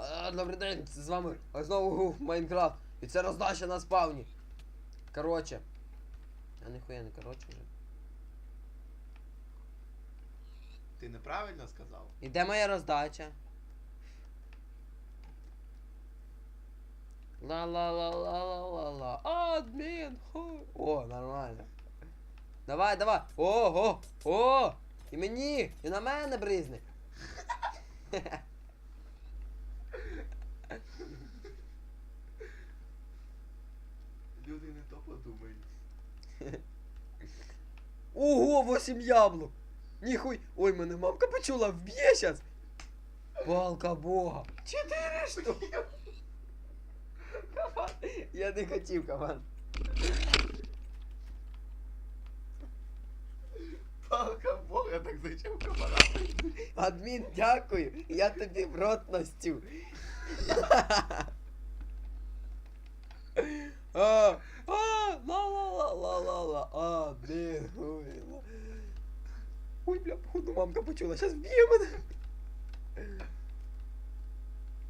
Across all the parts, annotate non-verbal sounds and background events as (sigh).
Ребят, добрий день, з вами знову Майнкрафт. І це роздача на спавні. Короче. А ніхуя не короче вже. Ти неправильно сказав? І де моя роздача? ла ла ла ла ла ла ла Адмін! ху. О, нормально. Давай, давай. Ого! О! І мені! І на мене бризни! (laughs) Люди не то подумають. (laughs) Ого, 8 яблук! Ніхуй! Ой, мене мамка почула, вб'є щас! Палка бога! Чотири штуки! Кабан! (laughs) Я не хотів, кабан. Палка Бога, так зачем кабана? Адмін, дякую! Я тобі в рот настю. (laughs) А, а, ла ла ла ла ла а, блін, ой, ла. Ой, бля, походу мамка почула, щас вб'є мене.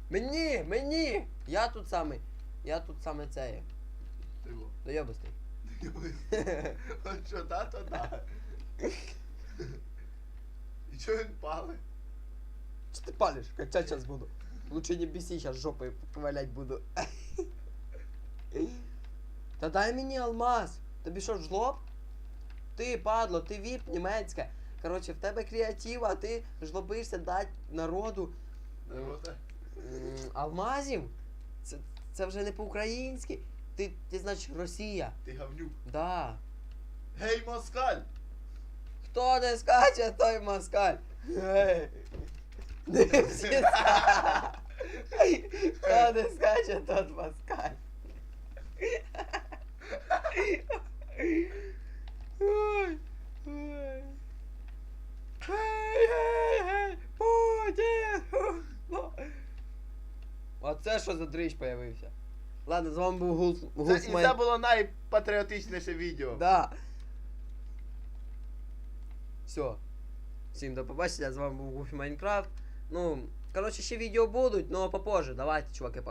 Мені, мені! Я тут самий. Я тут саме це є. Ти во. Дойобистий. От що да, то да. І чого він пали? Что ты палишь? Качать сейчас буду. Лучше не беси, сейчас жопой ковалять буду. Та дай мені алмаз. Тобі що, жлоб? Ти, падло, ти віп німецька. Короче, в тебе креатив, а ти жлобишся дать народу Народа. алмазів. Це, це вже не по-українськи. Ти, ти значить Росія. Ти гавнюк. Да. Гей, москаль! Хто не скаче, той москаль. Гей. Не всі Хто не скаче, тот москаль. Ой, ой. Гей! Ну. Оце що за дрищ появився. Ладно, з вами був Гулс Це, і Май- це було найпатріотичніше відео. Да. Все. Всім до побачення. З вами був Гуфі Майнкрафт. Ну, коротше, ще відео будуть, але попозже. Давайте, чуваки, пока.